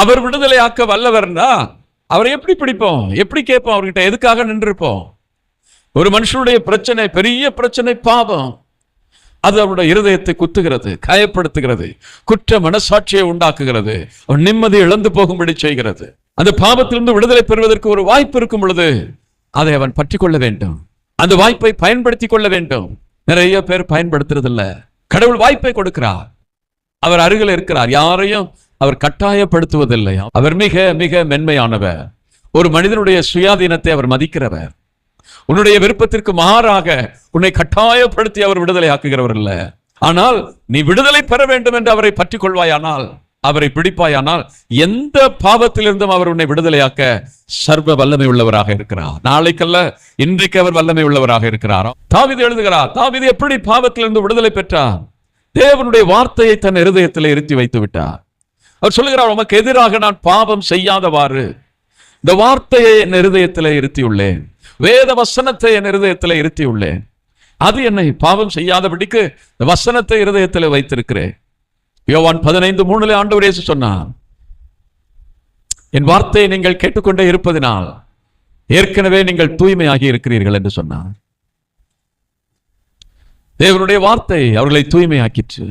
அவர் விடுதலை ஆக்க வல்லவர்னா அவரை எப்படி பிடிப்போம்? எப்படி கேட்போம் அவர்கிட்ட? எதுக்காக நின்றுப்போம் ஒரு மனுஷனுடைய பிரச்சனை பெரிய பிரச்சனை பாவம். அது அவருடைய இருதயத்தை குத்துகிறது காயப்படுத்துகிறது குற்ற மனசாட்சியை உண்டாக்குகிறது. அவன் நிம்மதி இழந்து போகும்படி செய்கிறது. அந்த பாவத்திலிருந்து விடுதலை பெறுவதற்கு ஒரு வாய்ப்பு இருக்கும் பொழுது அதை அவன் பற்றி கொள்ள வேண்டும். அந்த வாய்ப்பை பயன்படுத்தி கொள்ள வேண்டும். நிறைய பேர் பயன்படுத்துறதில்ல. கடவுள் வாய்ப்பை கொடுக்கிறார். அவர் அருகில் இருக்கிறார். யாரையும் அவர் கட்டாயப்படுத்துவதில்லை. அவர் மிக மிக மென்மையானவர். ஒரு மனிதனுடைய சுயாதீனத்தை அவர் மதிக்கிறவர். உன்னுடைய விருப்பத்திற்கு மாறாக உன்னை கட்டாயப்படுத்தி அவர் விடுதலை ஆக்குகிறவர் இல்ல. ஆனால் நீ விடுதலை பெற வேண்டும் என்று அவரை பற்றி கொள்வாயானால் அவரை பிடிப்பாயானால் எந்த பாவத்திலிருந்தும் அவர் உன்னை விடுதலையாக்க சர்வ வல்லமை உள்ளவராக இருக்கிறார். நாளைக்கல்ல இன்றைக்கு அவர் வல்லமை உள்ளவராக இருக்கிறார்? தாவிது எழுதுகிறார் தாவிது எப்படி பாவத்திலிருந்து விடுதலை பெற்றார் தேவனுடைய வார்த்தையை தன் இருதயத்தில் இருத்தி வைத்து விட்டார். அவர் சொல்லுகிறார் உமக்கு எதிராக நான் பாவம் செய்யாதவாறு. இந்த வார்த்தையை என் இருதயத்தில் இருத்தியுள்ளேன். வேத வசனத்தை என் இருதயத்தில் இருத்தியுள்ளேன். அது என்னை பாவம் செய்யாதபடிக்கு இந்த வசனத்தை இருதயத்தில் வைத்திருக்கிறேன். யோவான் பதினைந்து மூணுல ஆண்டவர் இயேசு சொன்னார் என் வார்த்தையை நீங்கள் கேட்டுக்கொண்டே இருப்பதினால் ஏற்கனவே நீங்கள் தூய்மையாகி இருக்கிறீர்கள் என்று சொன்னார். தேவனுடைய வார்த்தை அவர்களை தூய்மையாக்கிற்று.